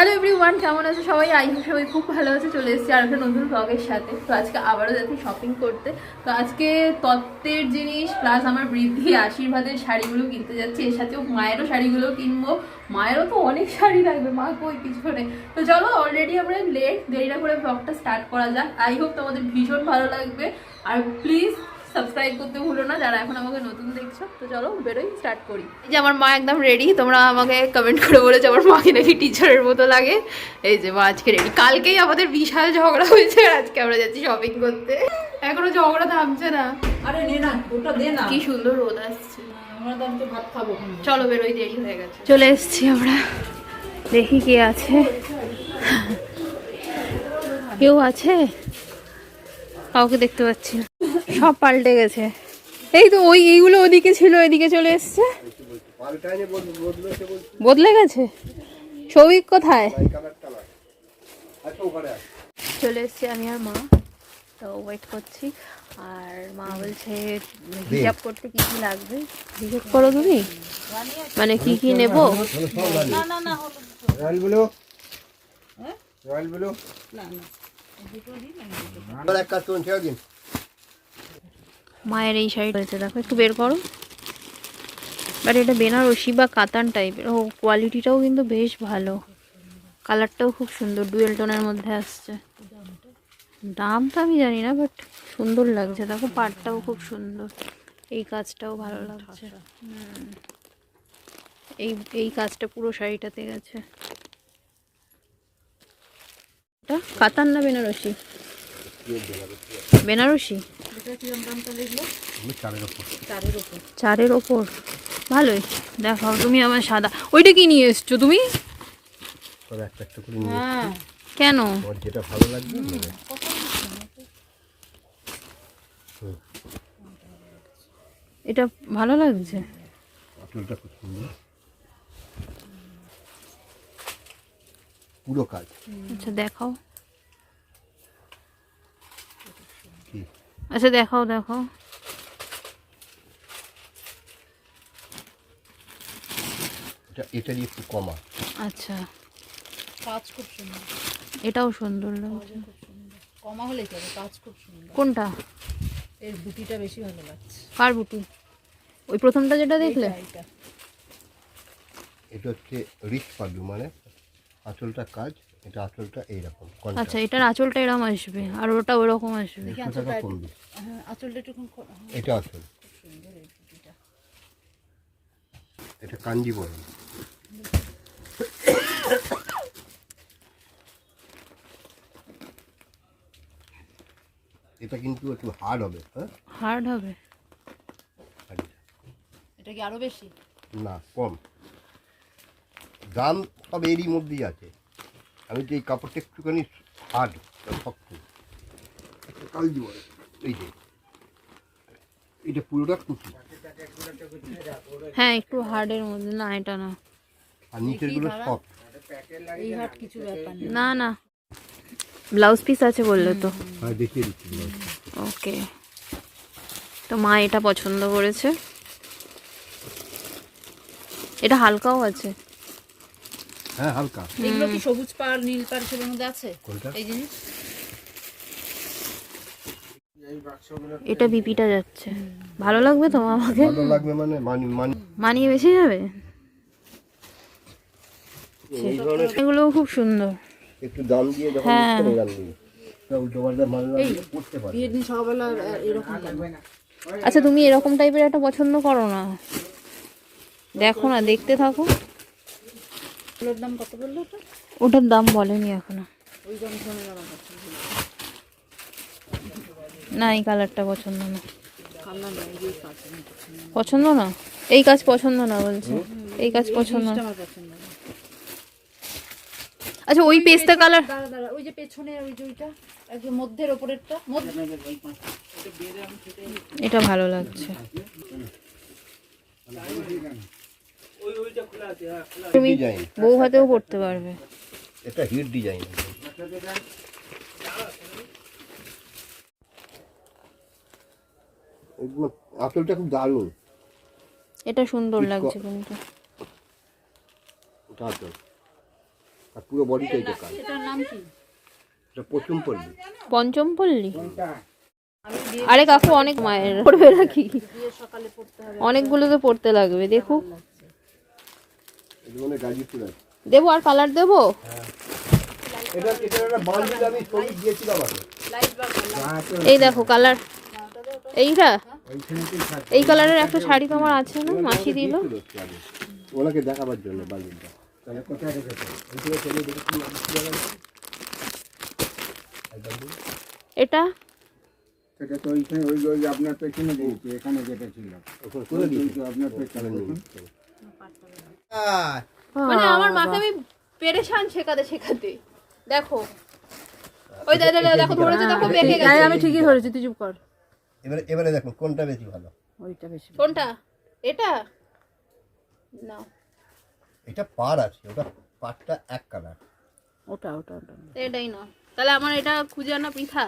Hello everyone কেমন আছে সবাই? আই সবাই খুব ভালো আছে। চলে এসেছি আর একটা নতুন ব্লগের সাথে। তো আজকে আবারও যাচ্ছি শপিং করতে। তো আজকে তত্ত্বের জিনিস প্লাস আমার বৃদ্ধি, আশীর্বাদের শাড়িগুলো কিনতে যাচ্ছি। এর সাথেও মায়েরও শাড়িগুলো কিনবো। মায়েরও তো অনেক শাড়ি লাগবে, মা কই পিছনে? তো চলো অলরেডি আমরা লেট দেরি না করে ব্লগটা স্টার্ট করা যাক। আই হোপ তোমাদের ভীষণ ভালো লাগবে। আর প্লিজ সাবস্ক্রাইব করতে ভুলো না যারা এখন আমাকে নতুন দেখছ তো চলো বেরোই স্টার্ট করি। এই যে আমার মা একদম রেডি তোমরা আমাকে কমেন্ট করে বলেছ আমার মাকে নাকি টিচারের মতো লাগে। এই যে মা আজকে রেডি কালকেই আমাদের বিশাল ঝগড়া হয়েছে আর আজকে আমরা যাচ্ছি শপিং করতে। এখনও ঝগড়া থামছে না। আরে নে না ওটা দে না। কি সুন্দর রোদ আসছে। আমরা তো আমি ভাত খাব চলো বেরোই দেরি হয়ে গেছে। চলে এসেছি আমরা। দেখি কে আছে। কেউ আছে? কাউকে দেখতে পাচ্ছি না। সব পাল্টে গেছে। এই তো ওই এইগুলো ওদিকে ছিল এদিকে চলে এসছে। বদলে গেছে? সৌভিক কোথায়? চলে এসছি আমি আর মা। তো ওয়েট করছি। আর মা বলছে হিসাব করতে কি কি লাগবে? হিসাব করো তুমি। মানে কি কি নেব? রয়্যাল ব্লু রয়্যাল ব্লু আবার এক কাজ করুন ছেড়ে দিন। মায়ের এই শাড়িটা। হয়েছে, দেখো, একটু বের করো। বাট এটা বেনারসি বা কাতান টাইপের। ও কোয়ালিটিটাও কিন্তু বেশ ভালো। কালারটাও খুব সুন্দর ডুয়েল টোনের মধ্যে আসছে। দামটা আমি জানি না বাট সুন্দর লাগছে। দেখো পাটটাও খুব সুন্দর। এই কাজটাও ভালো লাগছে। এই এই কাজটা পুরো শাড়িটাতে গেছে। এটা কাতান না বেনারসি? বেনারসি? চারের ওপর। ভালোই। দেখাও, তুমি আমার সাদা। ওইটা কি নিয়ে এসছো তুমি? কেন? যেটা ভালো লাগবে এটা ভালো লাগছে? পুরো কাজ আচ্ছা দেখাও। আচ্ছা দেখাও দেখাও। এটা এটারই একটু কমা। আচ্ছা। কাজ খুব সুন্দর। এটাও সুন্দর লাগছে। কমা হলে কাজ খুব সুন্দর। কোনটা? এর বুটিটা বেশি ভালো লাগছে। কার বুটি? ওই প্রথমটা যেটা দেখলে? এটা হচ্ছে রিচ মানে আঁচলটা কাজ। এটা আঁচলটা এইরকম আচ্ছা এটার আঁচলটা এরকম আসবে আর ওটা ওরকম আসবে। টাকা কমবে। হ্যাঁ আঁচলটা একটু এটা আঁচল। সুন্দর এই বুটিটা এটা কিন্তু একটু হার্ড হবে হ্যাঁ? হার্ড হবে? শাড়িটা। এটা কি আরও বেশি? না কম। দাম সব এরই মধ্যেই আছে। আমি তো এই কাপড়টা একটুখানি হার্ড শক্ত। কালজি বলে। এই যে এটা পুরোটা কুচি। হ্যাঁ একটু হার্ডের মধ্যে না এটা না। আর নিচেরগুলো সফট এই হাট কিছু ব্যাপার না না। ব্লাউজ পিস আছে বললে তো। হ্যাঁ দেখিয়ে দিচ্ছি ওকে। তো মা এটা পছন্দ করেছে। এটা হালকাও আছে। হ্যাঁ হালকা। এগুলো কি সবুজ পাড় নীল পাড় সেগুলোর মধ্যে আছে? কোনটা? এই জিনিস? এটা বিপিটা যাচ্ছে। ভালো লাগবে তো আমাকে? ভালো লাগবে মানে মানি মানি। মানিয়ে বেশি যাবে? এই এগুলো খুব সুন্দর। একটু দাম দিয়ে যখন হ্যাঁ। পারে। আচ্ছা তুমি এরকম টাইপের একটা পছন্দ করো না। দেখো না দেখতে থাকো। এগুলোর দাম কত বলল ওটা? ওটার দাম বলেনি এখনও। ওই দাম না এই কালারটা পছন্দ না। পছন্দ না। এই কাজ পছন্দ না বলছে। এই কাজ পছন্দ না। আচ্ছা ওই পেস্তা কালার দাঁড়া দাঁড়া ওই যে পেছনে ওই যে ওইটা একদম মধ্যের ওপরেরটা মধ্যে এটা ভালো লাগছে। তুমি বউ হাতেও পড়তে পারবে। এটা হিট ডিজাইন আঁচলটা খুব দারুণ। এটা সুন্দর লাগছে কিন্তু। ওটা আঁচল আর পুরো বডিটা এটা কাজ। এটার নাম কি? এটা প্রচুর পড়বে পঞ্চম পল্লী আরে কাকু অনেক মায়ের। পড়বে নাকি? বিয়ের সকালে পড়তে হবে। অনেকগুলো তো পড়তে লাগবে দেখুক এগুলো মানে গাজীপুর আছে দেবো আর কালার দেবো? এটা এটা আগে। এই দেখো কালার এইটা? এই কালারের একটা শাড়ি তোমার আছে না? মাসি দিল। ওনাকে দেখাবার জন্য বান্ডিলটা। তাহলে কোথায় এটা? সেটা তো ওইখানে ওই ওই আপনার পেছনে দিয়েছে এখানে যেটা ছিল। আপনার পেছনে। মানে আমার মাকে আমি পেরেশান শেখাতে শেখাতে। দেখো। ওই দেখো দেখো, দেখো ধরেছে দেখো বেঁকে গেছে। আমি ঠিকই ধরেছি তুই চুপ কর। এবারে এবারে দেখুন কোনটা বেশি ভালো? ওইটা বেশি কোনটা? এটা? না। এটা পার আছে ওটা পাটটা এক কালার ওটা ওটা ওটা এটাই না। তাহলে আমার এটা খুঁজে আনা পিঠা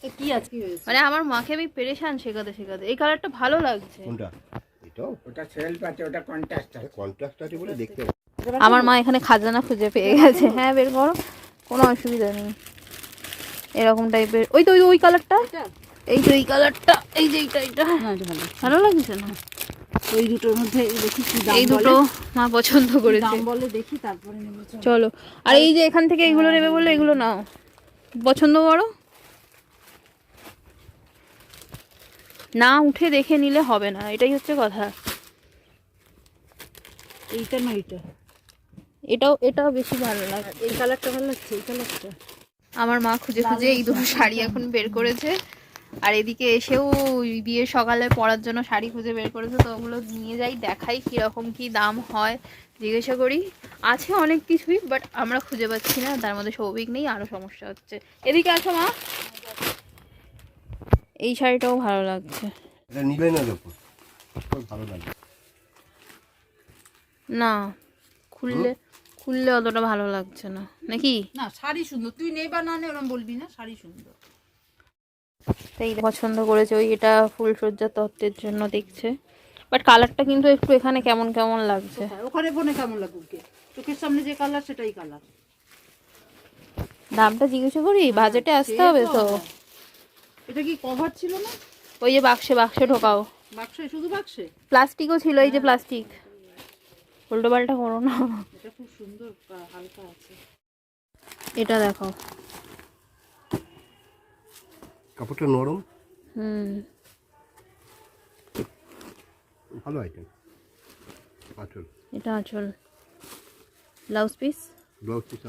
তো কি আছে? মানে আমার মাকে আমি পেরেশান শেখাতে শেখাতে। এই কালারটা ভালো লাগছে। কোনটা? এটাও ওটা সেলফ আছে ওটা কন্ট্রাস্ট আছে। কন্ট্রাস্ট আছে বলে দেখতে আমার মা এখানে খাজানা খুঁজে পেয়ে গেছে। হ্যাঁ বের করো। কোনো অসুবিধা নেই। এরকম টাইপের ওই তো ওই ওই কালারটা এই যে এই কালারটা এই যে এইটা এইটা। এটা ভালো। ভালো লাগছে না? ওই দুটোর মধ্যে দেখি এই দুটো মা পছন্দ বলে করেছে। দাম বলে দেখি তারপরে চলো। আর এই যে এখান থেকে এইগুলো নেবে বলে এগুলো নাও। পছন্দ করো? না উঠে দেখে নিলে হবে না এটাই হচ্ছে কথা। এইটা না এটাও এটাও বেশি ভালো লাগে। এই কালারটা ভালো লাগছে এই কালারটা? আমার মা খুঁজে খুঁজে এই দুটো শাড়ি এখন বের করেছে। আর এদিকে এসেও বিয়ের সকালে পরার জন্য শাড়ি খুঁজে বের করেছে তো ওগুলো নিয়ে যাই দেখাই কীরকম কি দাম হয় জিজ্ঞাসা করি। আছে অনেক কিছুই বাট আমরা খুঁজে পাচ্ছি না তার মধ্যে সৌভিক নেই আরও সমস্যা হচ্ছে। এদিকে আসো মা। এই শাড়িটাও ভালো লাগছে। এটা নিবে না দেখুন ভালো লাগে। না খুললে খুললে অতটা ভালো লাগছে না। নাকি? না শাড়ি সুন্দর। তুই নেই বা না নে ওরম বলবি না শাড়ি সুন্দর। তাই পছন্দ করেছে ওই এটা ফুল ফুলসজ্জা তত্ত্বের জন্য দেখছে। বাট কালারটা কিন্তু একটু এখানে কেমন কেমন লাগছে। ওখানে বনে কেমন লাগুকে চোখের সামনে যে কালার সেটাই কালার। দামটা জিজ্ঞাসা করি? বাজেটে আসতে হবে তো এটা কি কভার ছিল না? ওই যে বাক্সে বাক্সে ঢোকাও। বাক্সে? শুধু বাক্সে? প্লাস্টিকও ছিল এই যে প্লাস্টিক। উল্টো পাল্টা করো না। এটা খুব সুন্দর হালকা আছে। এটা দেখো কাপড়টা নরম? হুম। ভালো আইটেম আচল। এটা আঁচল। Blouse piece? ব্লাউজ পিস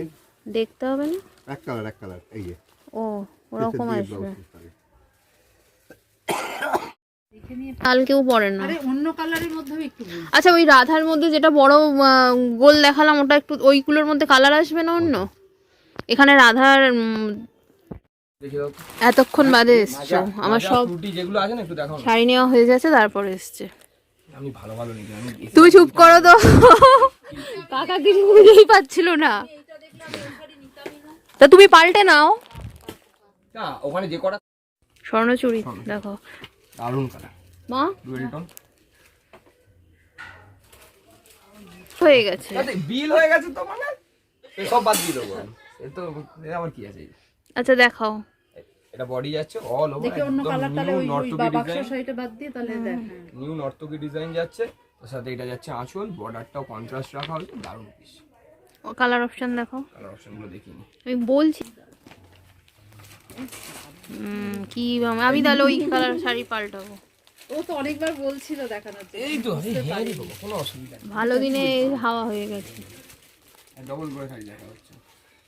এই দেখতে হবে না? এক কালার এক কালার এই যে। ও। ওরকম আসবে। পিস থাকে দেখে নিয়ে কাল কেউ পরে না। আরে অন্য কালারের মধ্যেও একটু আচ্ছা ওই রাধার মধ্যে যেটা বড় গোল দেখালাম ওটা একটু ওইগুলোর মধ্যে কালার আসবে না অন্য? এখানে রাধার। এতক্ষণ বাদে এসছো। আমার সব ত্রুটি যেগুলো আছে না একটু দেখাও না। শাড়ি নেওয়া হয়ে যাচ্ছে তারপরে এসছে। তুমি চুপ করো তো। কাকা কিছু বুঝেই পাচ্ছিল না। তা তুমি পাল্টে নাও। না ওখানে যে কটা স্বর্ণচুরি দেখো। দারুণ কালার মা? ডুয়েল টোন হয়ে গেছে। বিল হয়ে গেছে তো মানে? সব বাদ দিয়ে দেবো। আমি। এ তো এ কি আছে? আচ্ছা দেখাও। এটা বডি যাচ্ছে অল ওভার দেখে অন্য কালার তাহলে নিউ ওই শাড়িটা বাদ দিয়ে তাহলে দেখ। নিউ নর্তকী ডিজাইন যাচ্ছে তার সাথে এটা যাচ্ছে আঁচল বর্ডারটাও কন্ট্রাস্ট রাখা হয়েছে দারুণ পিস কালার অপশন দেখো কালার অপশনগুলো দেখিনি। আমি বলছি কি বাবা, আমি তাহলে ওই কালার শাড়ি পাল্টাবো। ও তো অনেকবার বলছিল দেখানোর এই তো এই হেয়ারই পাবো কোনো অসুবিধা ভালো দিনে হাওয়া হয়ে গেছে। ডবল করে শাড়ি দেখা হচ্ছে।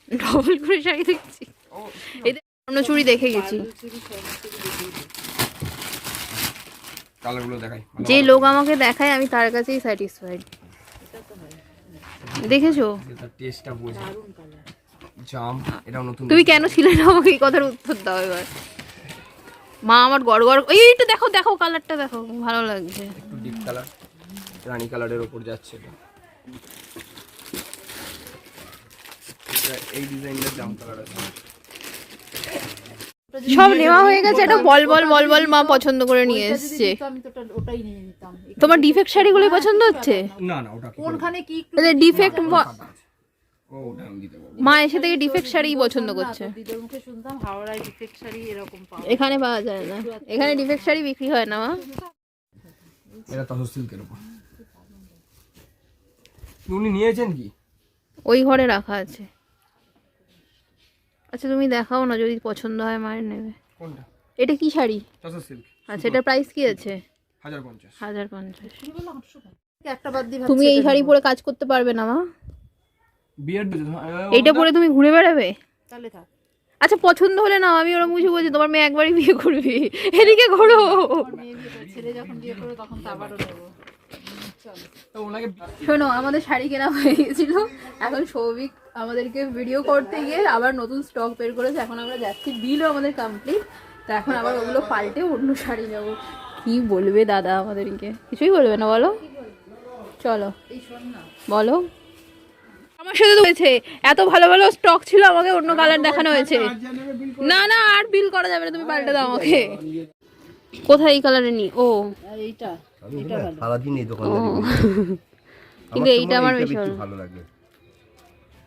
ডবল করে শাড়ি দেখছি। এই স্বর্ণচুরি দেখে গেছি। কালারগুলো দেখাই। যে লোক আমাকে দেখায় আমি তার কাছেই স্যাটিসফাইড দেখেছ? টেস্টটা বোঝা। জাম এটাও নতুন তুমি কেন ছিলে না আমাকে এই কথার উত্তর দাও এবার? মা আমার গড় গড় এই এইটা দেখো দেখো কালারটা দেখো ভালো লাগছে। একটু ডিপ কালার রানী কালারের ওপর যাচ্ছে এটা। এটা এই ডিজাইনের জাম কালার আছে। সব নেওয়া হয়ে গেছে এটা বল বল বল বল মা পছন্দ করে নিয়ে এসছে। তোমার ডিফেক্ট শাড়িগুলোই পছন্দ হচ্ছে? না না ওটা কোনখানে কি ডিফেক্ট ও ওটা আমি দিতে পারব মা এসে থেকে ডিফেক্ট শাড়িই পছন্দ করছে। মুখে শুনতাম হাওড়ায় ডিফেক্ট শাড়ি এরকম পাওয়া এখানে পাওয়া যায় না। এখানে ডিফেক্ট শাড়ি বিক্রি হয় না মা। এটা তসর সিল্কের উপর। উনি নিয়েছেন কি? ওই ঘরে রাখা আছে। আচ্ছা তুমি দেখাও না যদি পছন্দ হয় মায়ের নেবে। কোনটা? এটা কি শাড়ি? তসর সিল্ক। আচ্ছা এটা প্রাইস কি আছে? হাজার পঞ্চাশ। হাজার পঞ্চাশ। একটা বাদ দিয়ে তুমি এই শাড়ি পরে কাজ করতে পারবে না মা। বিয়ের এইটা পরে তুমি ঘুরে বেড়াবে? তাহলে থাক। আচ্ছা পছন্দ হলে না আমি ওরকম কিছু বলছি তোমার মেয়ে একবারই বিয়ে করবি। এদিকে ঘোরো। মেয়ে ছেলে যখন বিয়ে করবে তখন তো আবারও নেব। শোনো আমাদের শাড়ি কেনা হয়ে গেছিল। এখন সৌভিক আমাদেরকে ভিডিও করতে গিয়ে আবার নতুন স্টক বের করেছে। এখন আমরা যাচ্ছি বিলও আমাদের কমপ্লিট তা এখন আবার ওগুলো পাল্টে অন্য শাড়ি নেব। কি বলবে দাদা আমাদেরকে? কিছুই বলবে না বলো। চলো। বলো। আমার সাথে তো হয়েছে। এত ভালো ভালো স্টক ছিল আমাকে অন্য কালার দেখানো হয়েছে। না না আর বিল করা যাবে না তুমি পাল্টে দাও আমাকে। কোথায় এই কালারে নি? ও। এইটা এইটা ভালো। সারাদিন এই দোকানে কিন্তু এইটা আমার বেশি ভালো। ভালো লাগে।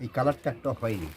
এই কালারটা একটা হয়নি।